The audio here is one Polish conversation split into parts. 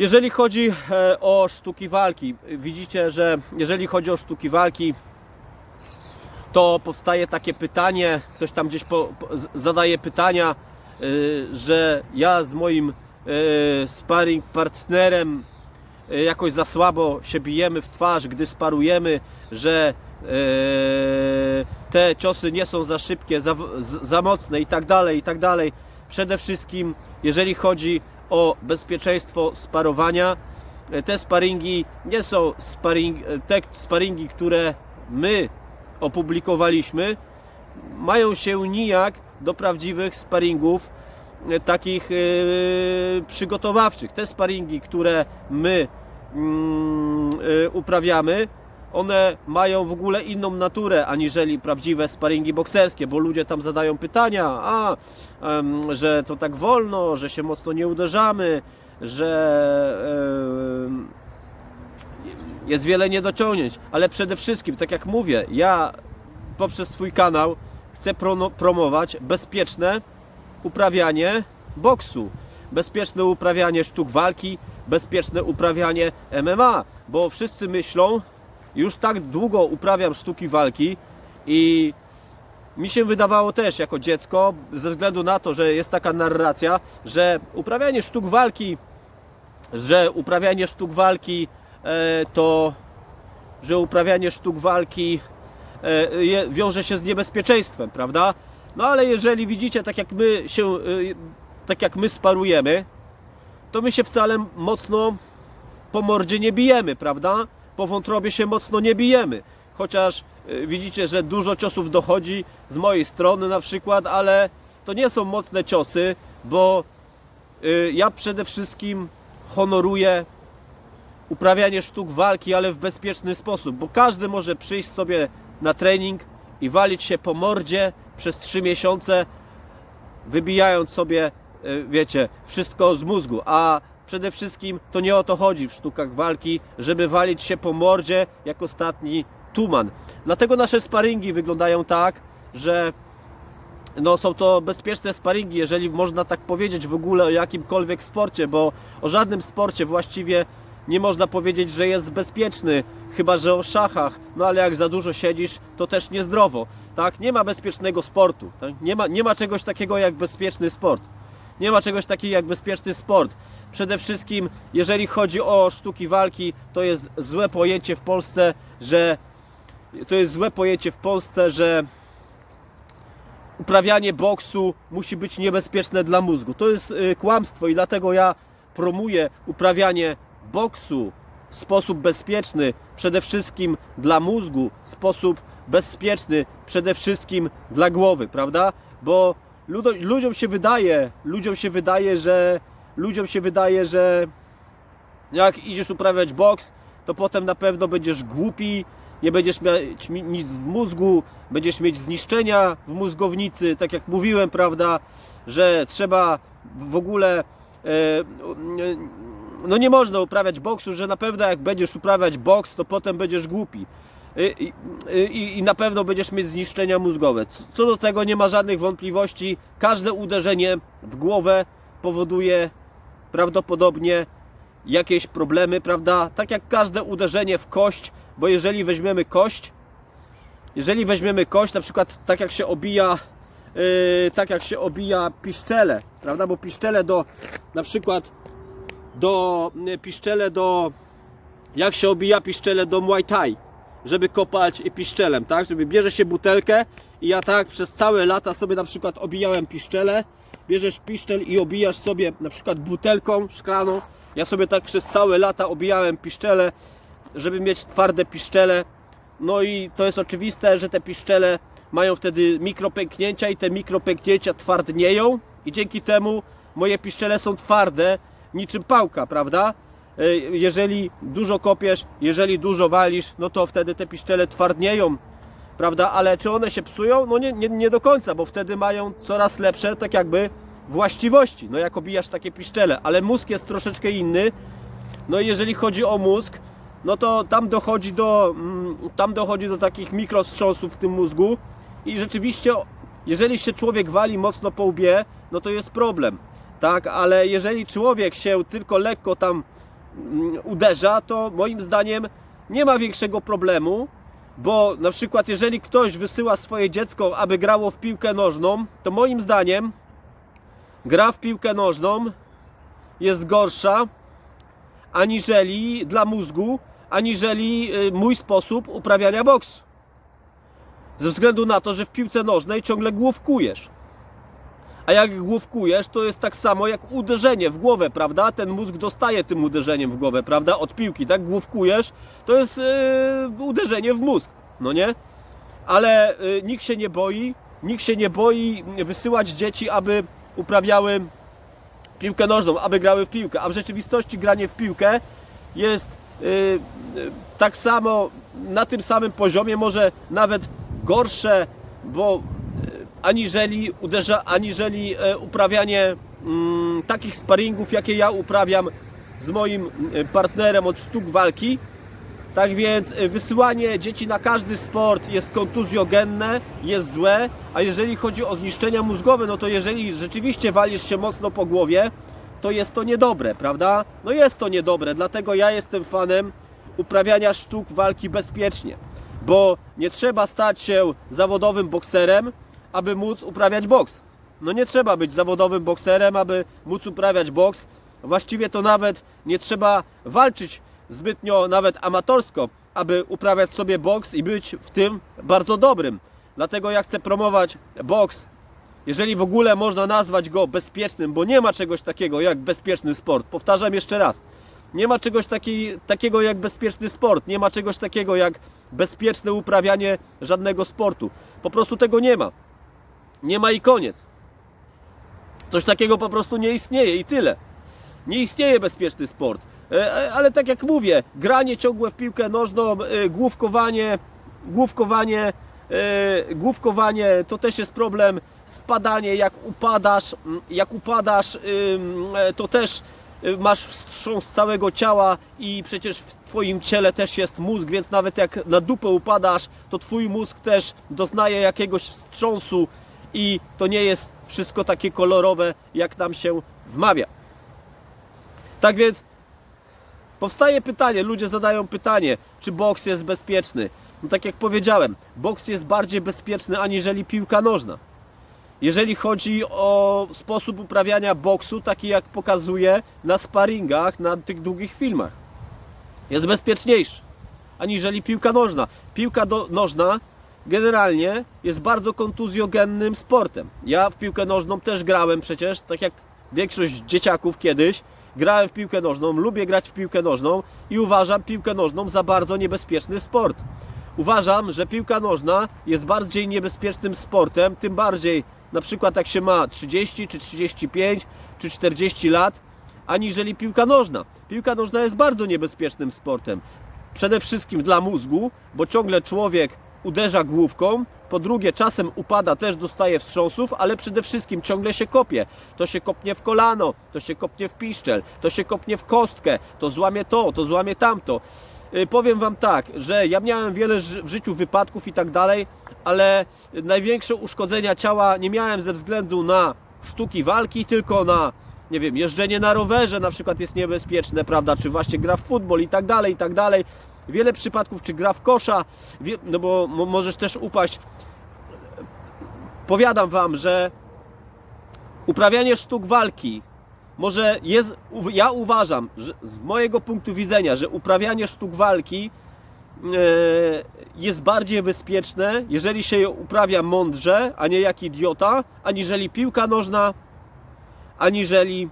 Jeżeli chodzi e, o sztuki walki, widzicie, że jeżeli chodzi o sztuki walki, to powstaje takie pytanie, ktoś tam gdzieś po, po, zadaje pytania, y, że ja z moim y, sparring partnerem y, jakoś za słabo się bijemy w twarz, gdy sparujemy, że y, te ciosy nie są za szybkie, za, za mocne i tak dalej, i tak dalej. Przede wszystkim, jeżeli chodzi o bezpieczeństwo sparowania, y, te sparingi nie są sparing, y, te sparingi, które my opublikowaliśmy, mają się nijak do prawdziwych sparingów e, takich e, przygotowawczych. Te sparingi, które my e, uprawiamy, one mają w ogóle inną naturę aniżeli prawdziwe sparingi bokserskie, bo ludzie tam zadają pytania, a że to tak wolno, że się mocno nie uderzamy, że jest wiele niedociągnięć, ale przede wszystkim, tak jak mówię, ja poprzez swój kanał chcę promować bezpieczne uprawianie boksu, bezpieczne uprawianie sztuk walki, bezpieczne uprawianie MMA, bo wszyscy myślą, już tak długo uprawiam sztuki walki i mi się wydawało też jako dziecko, ze względu na to, że jest taka narracja, że uprawianie sztuk walki, że uprawianie sztuk walki e, to, że uprawianie sztuk walki e, je, wiąże się z niebezpieczeństwem, prawda? No ale jeżeli widzicie, tak jak my się, e, tak jak my sparujemy, to my się wcale mocno po mordzie nie bijemy, prawda? Po wątrobie się mocno nie bijemy. Chociaż y, widzicie, że dużo ciosów dochodzi z mojej strony na przykład, ale to nie są mocne ciosy, bo y, ja przede wszystkim honoruję uprawianie sztuk walki, ale w bezpieczny sposób, bo każdy może przyjść sobie na trening i walić się po mordzie przez 3 miesiące, wybijając sobie, y, wiecie, wszystko z mózgu, a przede wszystkim to nie o to chodzi w sztukach walki, żeby walić się po mordzie jak ostatni tuman. Dlatego nasze sparingi wyglądają tak, że no są to bezpieczne sparingi, jeżeli można tak powiedzieć w ogóle o jakimkolwiek sporcie, bo o żadnym sporcie właściwie nie można powiedzieć, że jest bezpieczny, chyba że o szachach, no ale jak za dużo siedzisz, to też niezdrowo, tak? Nie ma bezpiecznego sportu, tak? nie, ma, nie ma czegoś takiego jak bezpieczny sport. Nie ma czegoś takiego jak bezpieczny sport. Przede wszystkim, jeżeli chodzi o sztuki walki, to jest złe pojęcie w Polsce, że to jest złe pojęcie w Polsce, że uprawianie boksu musi być niebezpieczne dla mózgu. To jest y, kłamstwo i dlatego ja promuję uprawianie boksu w sposób bezpieczny, przede wszystkim dla mózgu, sposób bezpieczny przede wszystkim dla głowy, prawda? Bo ludziom się wydaje, ludziom się wydaje, że ludziom się wydaje, że jak idziesz uprawiać boks, to potem na pewno będziesz głupi, nie będziesz mieć mi- nic w mózgu, będziesz mieć zniszczenia w mózgownicy, tak jak mówiłem, prawda, że trzeba w ogóle e, e, no nie można uprawiać boksu, że na pewno jak będziesz uprawiać boks, to potem będziesz głupi. I, i, I na pewno będziesz mieć zniszczenia mózgowe. Co do tego nie ma żadnych wątpliwości. Każde uderzenie w głowę powoduje prawdopodobnie jakieś problemy, prawda? Tak jak każde uderzenie w kość, bo jeżeli weźmiemy kość, jeżeli weźmiemy kość, na przykład tak jak się obija, yy, tak jak się obija piszczele, prawda? Bo piszczele do, na przykład do yy, piszczele do, jak się obija piszczele do Muay Thai, żeby kopać piszczelem, tak? Żeby bierze się butelkę i ja tak przez całe lata sobie na przykład obijałem piszczele, bierzesz piszczel i obijasz sobie na przykład butelką szklaną. Ja sobie tak przez całe lata obijałem piszczele, żeby mieć twarde piszczele. No i to jest oczywiste, że te piszczele mają wtedy mikropęknięcia i te mikropęknięcia twardnieją i dzięki temu moje piszczele są twarde niczym pałka, prawda? E, Jeżeli dużo kopiesz, jeżeli dużo walisz, no to wtedy te piszczele twardnieją, prawda? Ale czy one się psują? No nie, nie, nie do końca, bo wtedy mają coraz lepsze, tak jakby, właściwości. No jak obijasz takie piszczele, ale mózg jest troszeczkę inny. No i jeżeli chodzi o mózg, no to tam dochodzi do, mm, tam dochodzi do takich mikrostrząsów w tym mózgu i rzeczywiście, jeżeli się człowiek wali mocno po łbie, no to jest problem, tak? Ale jeżeli człowiek się tylko lekko tam mm, uderza, to moim zdaniem nie ma większego problemu, bo na przykład jeżeli ktoś wysyła swoje dziecko, aby grało w piłkę nożną, to moim zdaniem gra w piłkę nożną jest gorsza aniżeli dla mózgu, aniżeli y, mój sposób uprawiania boksu. Ze względu na to, że w piłce nożnej ciągle główkujesz. A jak główkujesz, to jest tak samo jak uderzenie w głowę, prawda? Ten mózg dostaje tym uderzeniem w głowę, prawda? Od piłki, tak? Główkujesz, to jest yy, uderzenie w mózg, no nie? Ale yy, nikt się nie boi, nikt się nie boi wysyłać dzieci, aby uprawiały piłkę nożną, aby grały w piłkę, a w rzeczywistości granie w piłkę jest yy, yy, tak samo na tym samym poziomie, może nawet gorsze, bo aniżeli uderza, aniżeli e, uprawianie mm, takich sparingów, jakie ja uprawiam z moim e, partnerem od sztuk walki. Tak więc e, wysyłanie dzieci na każdy sport jest kontuzjogenne, jest złe, a jeżeli chodzi o zniszczenia mózgowe, no to jeżeli rzeczywiście walisz się mocno po głowie, to jest to niedobre, prawda? No jest to niedobre, dlatego ja jestem fanem uprawiania sztuk walki bezpiecznie, bo nie trzeba stać się zawodowym bokserem, aby móc uprawiać boks. No nie trzeba być zawodowym bokserem, aby móc uprawiać boks. Właściwie to nawet nie trzeba walczyć zbytnio, nawet amatorsko, aby uprawiać sobie boks i być w tym bardzo dobrym. Dlatego ja chcę promować boks, jeżeli w ogóle można nazwać go bezpiecznym, bo nie ma czegoś takiego jak bezpieczny sport. Powtarzam jeszcze raz. Nie ma czegoś taki, takiego jak bezpieczny sport, nie ma czegoś takiego jak bezpieczne uprawianie żadnego sportu. Po prostu tego nie ma. Nie ma i koniec. Coś takiego po prostu nie istnieje i tyle. Nie istnieje bezpieczny sport. E, e, Ale tak jak mówię, granie ciągłe w piłkę nożną, e, główkowanie, główkowanie, główkowanie to też jest problem. Spadanie, jak upadasz, jak upadasz, to też masz wstrząs całego ciała i przecież w Twoim ciele też jest mózg, więc nawet jak na dupę upadasz, to Twój mózg też doznaje jakiegoś wstrząsu i to nie jest wszystko takie kolorowe, jak nam się wmawia. Tak więc powstaje pytanie, ludzie zadają pytanie, czy boks jest bezpieczny. No tak jak powiedziałem, boks jest bardziej bezpieczny aniżeli piłka nożna. Jeżeli chodzi o sposób uprawiania boksu, taki jak pokazuje na sparingach, na tych długich filmach, jest bezpieczniejszy aniżeli piłka nożna. Piłka do, nożna generalnie jest bardzo kontuzjogennym sportem. Ja w piłkę nożną też grałem przecież, tak jak większość dzieciaków kiedyś. Grałem w piłkę nożną, lubię grać w piłkę nożną i uważam piłkę nożną za bardzo niebezpieczny sport. Uważam, że piłka nożna jest bardziej niebezpiecznym sportem, tym bardziej na przykład jak się ma 30 czy 35 czy 40 lat, aniżeli piłka nożna. Piłka nożna jest bardzo niebezpiecznym sportem. Przede wszystkim dla mózgu, bo ciągle człowiek uderza główką, po drugie czasem upada, też dostaje wstrząsów, ale przede wszystkim ciągle się kopie. To się kopnie w kolano, to się kopnie w piszczel, to się kopnie w kostkę, to złamie to, to złamie tamto. Y, Powiem Wam tak, że ja miałem wiele w życiu wypadków i tak dalej, ale największe uszkodzenia ciała nie miałem ze względu na sztuki walki, tylko na, nie wiem, jeżdżenie na rowerze na przykład jest niebezpieczne, prawda, czy właśnie gra w futbol i tak dalej, i tak dalej. Wiele przypadków, czy gra w kosza, no bo mo- możesz też upaść. Powiadam Wam, że uprawianie sztuk walki może jest, ja uważam, że z mojego punktu widzenia, że uprawianie sztuk walki e, jest bardziej bezpieczne, jeżeli się je uprawia mądrze, a nie jak idiota, aniżeli piłka nożna, aniżeli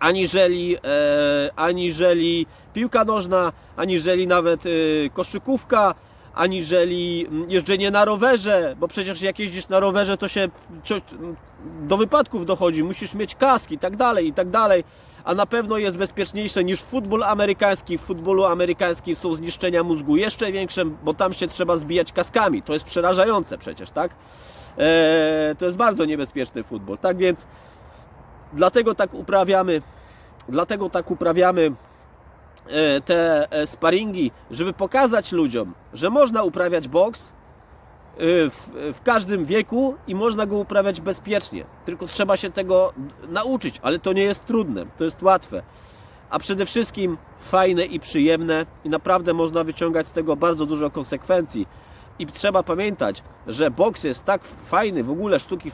aniżeli, e, aniżeli piłka nożna, aniżeli nawet e, koszykówka, aniżeli mm, jeżdżenie na rowerze, bo przecież jak jeździsz na rowerze, to się do wypadków dochodzi, musisz mieć kask i tak dalej, i tak dalej, a na pewno jest bezpieczniejsze niż futbol amerykański. W futbolu amerykańskim są zniszczenia mózgu jeszcze większe, bo tam się trzeba zbijać kaskami. To jest przerażające przecież, tak? E, to jest bardzo niebezpieczny futbol. Tak więc dlatego tak uprawiamy, dlatego tak uprawiamy e, te e, sparingi, żeby pokazać ludziom, że można uprawiać boks e, w, w każdym wieku i można go uprawiać bezpiecznie. Tylko trzeba się tego nauczyć, ale to nie jest trudne, to jest łatwe. a przede wszystkim fajne i przyjemne i naprawdę można wyciągać z tego bardzo dużo konsekwencji. I trzeba pamiętać, że boks jest tak fajny, w ogóle sztuki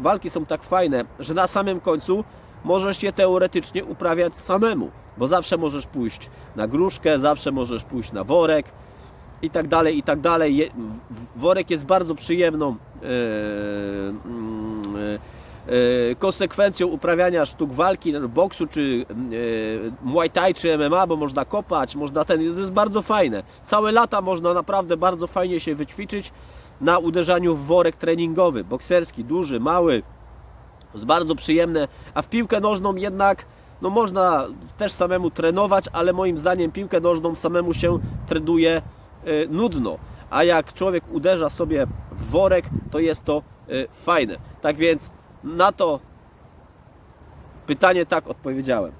walki są tak fajne, że na samym końcu możesz je teoretycznie uprawiać samemu, bo zawsze możesz pójść na gruszkę, zawsze możesz pójść na worek i tak dalej, i tak dalej. Worek jest bardzo przyjemną e, e, konsekwencją uprawiania sztuk walki, no, boksu czy e, Muay Thai czy MMA, bo można kopać, można ten, to jest bardzo fajne. Całe lata można naprawdę bardzo fajnie się wyćwiczyć na uderzaniu w worek treningowy, bokserski, duży, mały. To jest bardzo przyjemne, a w piłkę nożną jednak no można też samemu trenować, ale moim zdaniem piłkę nożną samemu się trenuje e, nudno. A jak człowiek uderza sobie w worek, to jest to fajne. Tak więc na to pytanie tak odpowiedziałem.